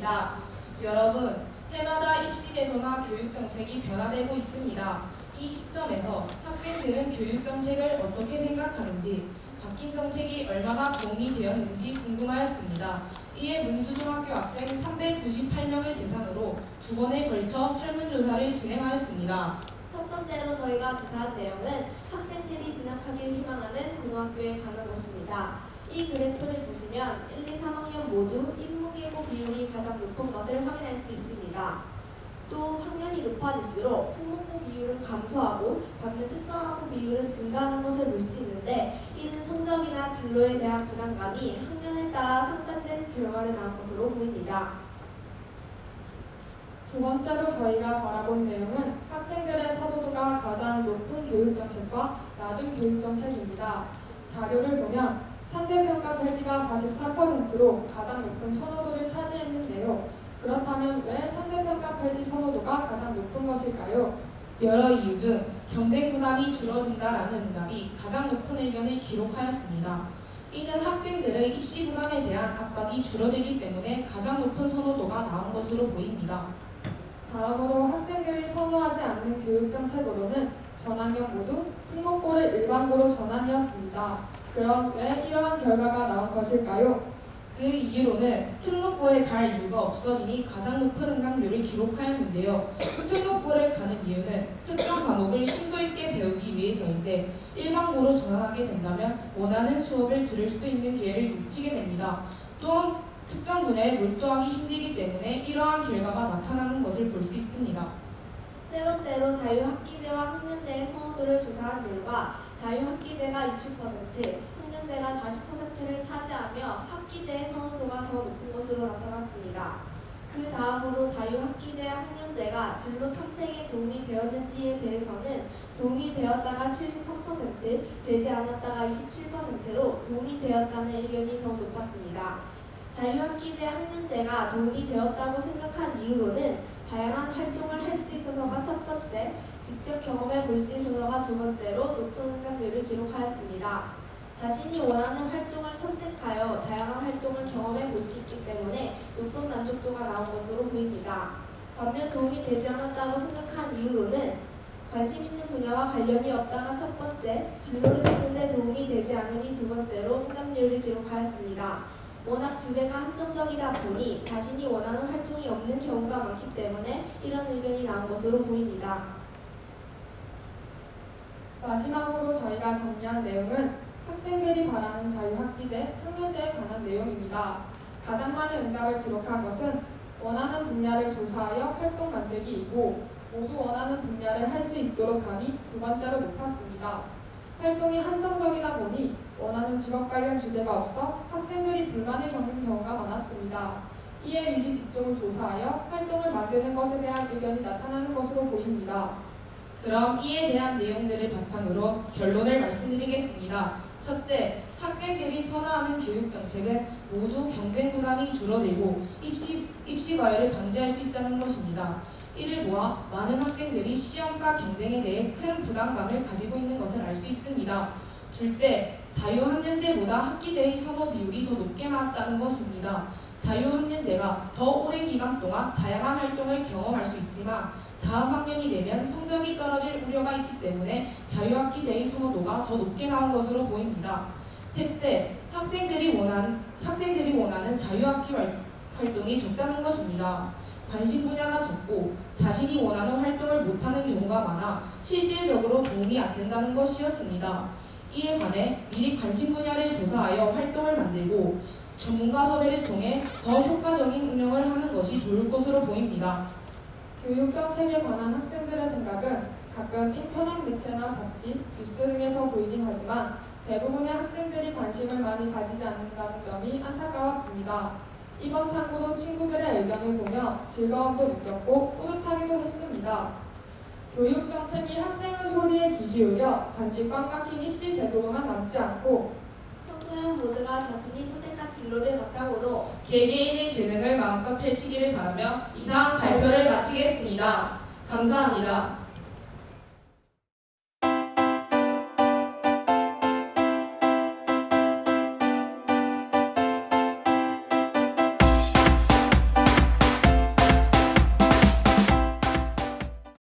있습니다. 여러분, 해마다 입시 제도나 교육 정책이 변화되고 있습니다. 이 시점에서 학생들은 교육 정책을 어떻게 생각하는지, 바뀐 정책이 얼마나 도움이 되었는지 궁금하였습니다. 이에 문수중학교 학생 398명을 대상으로 두 번에 걸쳐 설문조사를 진행하였습니다. 첫 번째로 저희가 조사한 내용은 학생들이 진학하길 희망하는 고등학교에 관한 것입니다. 이 그래프를 보시면 1, 2, 3학년 모두 인문계고 비율이 가장 높은 것을 확인할 수 있습니다. 또 학년이 높아질수록 특목고 비율은 감소하고 반면 특성화고 비율은 증가하는 것을 볼 수 있는데 이는 성적이나 진로에 대한 부담감이 학년에 따라 상반된 결과를 낳은 것으로 보입니다. 두 번째로 저희가 바라본 내용은 학생들의 선호도가 가장 높은 교육정책과 낮은 교육정책입니다. 자료를 보면 상대평가 폐지가 44%로 가장 높은 선호도를 차지했는데요. 그렇다면 왜 상대평가 폐지 선호도가 가장 높은 것일까요? 여러 이유 중 경쟁 부담이 줄어든다라는 응답이 가장 높은 의견을 기록하였습니다. 이는 학생들의 입시 부담에 대한 압박이 줄어들기 때문에 가장 높은 선호도가 나온 것으로 보입니다. 다음으로 학생들이 선호하지 않는 교육 정책으로는 전학년 모두 특목고를 일반고로 전환이었습니다. 그럼 왜 이러한 결과가 나온 것일까요? 그 이유로는 특목고에 갈 이유가 없어지니 가장 높은 응답률을 기록하였는데요. 특목고를 가는 이유는 특정 과목을 심도 있게 배우기 위해서인데 일반고로 전환하게 된다면 원하는 수업을 들을 수 있는 기회를 놓치게 됩니다. 또한 특정 분야에 몰두하기 힘들기 때문에 이러한 결과가 나타나는 것을 볼 수 있습니다. 세 번째로 자유학기제와 학년제의 선호도를 조사한 결과 자유학기제가 60%, 학년제가 40%를 차지하며 학기제의 선호도가 더 높은 것으로 나타났습니다. 그 다음으로 자유학기제와 학년제가 진로 탐색에 도움이 되었는지에 대해서는 도움이 되었다가 73%, 되지 않았다가 27%로 도움이 되었다는 의견이 더 높았습니다. 자유학기제 학년제가 도움이 되었다고 생각한 이유로는 다양한 활동을 할 수 있어서가 첫 번째, 직접 경험해 볼 수 있어서가 두 번째로 높은 응답률을 기록하였습니다. 자신이 원하는 활동을 선택하여 다양한 활동을 경험해 볼 수 있기 때문에 높은 만족도가 나온 것으로 보입니다. 반면 도움이 되지 않았다고 생각한 이유로는 관심 있는 분야와 관련이 없다가 첫 번째, 진로를 찾는 데 도움이 되지 않으니 두 번째로 응답률을 기록하였습니다. 워낙 주제가 한정적이다 보니 자신이 원하는 활동이 없는 경우가 많기 때문에 이런 의견이 나온 것으로 보입니다. 마지막으로 저희가 정리한 내용은 학생들이 바라는 자유학기제, 학년제에 관한 내용입니다. 가장 많은 응답을 기록한 것은 원하는 분야를 조사하여 활동 만들기이고 모두 원하는 분야를 할 수 있도록 하니 두 번째로 높았습니다. 활동이 한정적이다 보니 원하는 직업 관련 주제가 없어 학생들이 불만을 겪는 경우가 많았습니다. 이에 미리 직종을 조사하여 활동을 만드는 것에 대한 의견이 나타나는 것으로 보입니다. 그럼 이에 대한 내용들을 바탕으로 결론을 말씀드리겠습니다. 첫째, 학생들이 선호하는 교육 정책은 모두 경쟁 부담이 줄어들고 입시, 입시 과열을 방지할 수 있다는 것입니다. 이를 모아 많은 학생들이 시험과 경쟁에 대해 큰 부담감을 가지고 있는 것을 알 수 있습니다. 둘째, 자유학년제보다 학기제의 선호 비율이 더 높게 나왔다는 것입니다. 자유학년제가 더 오랜 기간 동안 다양한 활동을 경험할 수 있지만 다음 학년이 되면 성적이 떨어질 우려가 있기 때문에 자유학기제의 선호도가 더 높게 나온 것으로 보입니다. 셋째, 학생들이 원하는, 학생들이 원하는 자유학기 활- 활동이 적다는 것입니다. 관심 분야가 적고 자신이 원하는 활동을 못하는 경우가 많아 실질적으로 도움이 안 된다는 것이었습니다. 이에 관해 미리 관심 분야를 조사하여 활동을 만들고 전문가 섭외를 통해 더 효과적인 운영을 하는 것이 좋을 것으로 보입니다. 교육 정책에 관한 학생들의 생각은 가끔 인터넷 매체나 잡지, 뉴스 등에서 보이긴 하지만 대부분의 학생들이 관심을 많이 가지지 않는다는 점이 안타까웠습니다. 이번 탐구로 친구들의 의견을 보며 즐거움도 느꼈고 뿌듯하기도 했습니다. 교육 정책이 학생의 소리에 귀 기울여 단지 꽉 막힌 입시 제도로만 남지 않고 청소년 모두가 자신이 선택한 진로를 바탕으로 개개인의 재능을 마음껏 펼치기를 바라며 이상 발표를 마치겠습니다. 감사합니다.